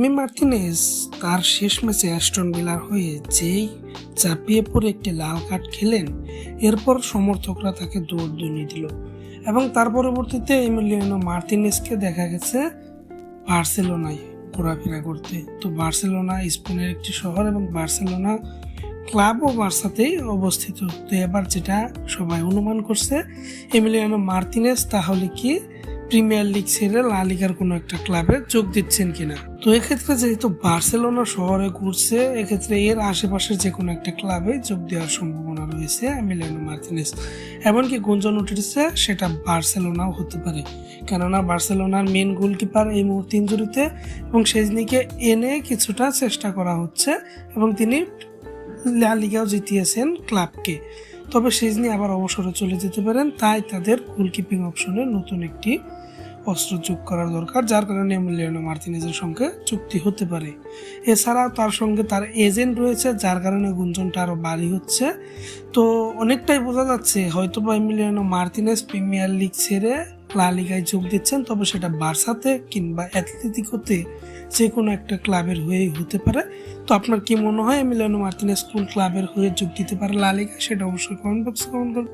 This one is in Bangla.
এমি মার্টিনেজ তার শেষ ম্যাচে অ্যাস্টন ভিলার হয়ে যেই চাপিয়ে পড়ে একটি লাল কার্ড খেলেন, এরপর সমর্থকরা তাকে দৌড়দৌড়ি দিল এবং তার পরবর্তীতে এমিলিয়ানো মার্টিনেজকে দেখা গেছে বার্সেলোনায় ঘোরাফেরা করতে। তো বার্সেলোনা স্পেনের একটি শহর এবং বার্সেলোনা ক্লাব ও বার্সাতেই অবস্থিত। তো এবার যেটা সবাই অনুমান করছে এমিলিয়ানো মার্টিনেজ তাহলে কি প্রিমিয়ার লিগ ছেড়ে লা লিগার কোনো একটা ক্লাবে যোগ দিচ্ছেন কিনা? তো এক্ষেত্রে যেহেতু বার্সেলোনা শহরে ঘুরছে, এক্ষেত্রে এর আশেপাশে যে কোনো একটা ক্লাবে যোগ দেওয়ার সম্ভাবনা রয়েছে এমিলিয়ানো মার্টিনেজ এমনকি গুঞ্জন উঠেছে, সেটা বার্সেলোনাও হতে পারে। কেননা বার্সেলোনার মেন গোলকিপার এই মুহূর্তে ইঞ্জুরিতে এবং সেজনিকে এনে কিছুটা চেষ্টা করা হচ্ছে এবং তিনি লা লিগাও জিতিয়েছেন ক্লাবকে। তবে সেজনি আবার অবসরে চলে যেতে পারেন, তাই তাদের গোলকিপিং অপশনে নতুন একটি অস্ত্র যোগ করার দরকার, যার কারণে এমিলিয়ানো মার্তিনেজের সঙ্গে চুক্তি হতে পারে। এছাড়া তার সঙ্গে তার এজেন্ট রয়েছে, যার কারণে গুঞ্জনটা আরও বাড়ি হচ্ছে। তো অনেকটাই বোঝা যাচ্ছে হয়তো বা এমিলিয়ানো মার্তিনেজ প্রিমিয়ার লিগ ছেড়ে লা লিগায় যোগ দিচ্ছেন, তবে সেটা বার্সাতে কিংবা অ্যাথলেটিকোতে যে কোনো একটা ক্লাবের হয়েই হতে পারে। তো আপনার কি মনে হয় এমিলিয়ানো মার্তিনেজ কোন ক্লাবের হয়ে যোগ দিতে পারে লা লিগায়? সেটা অবশ্যই কমেন্ট বক্সে কমেন্ট করুন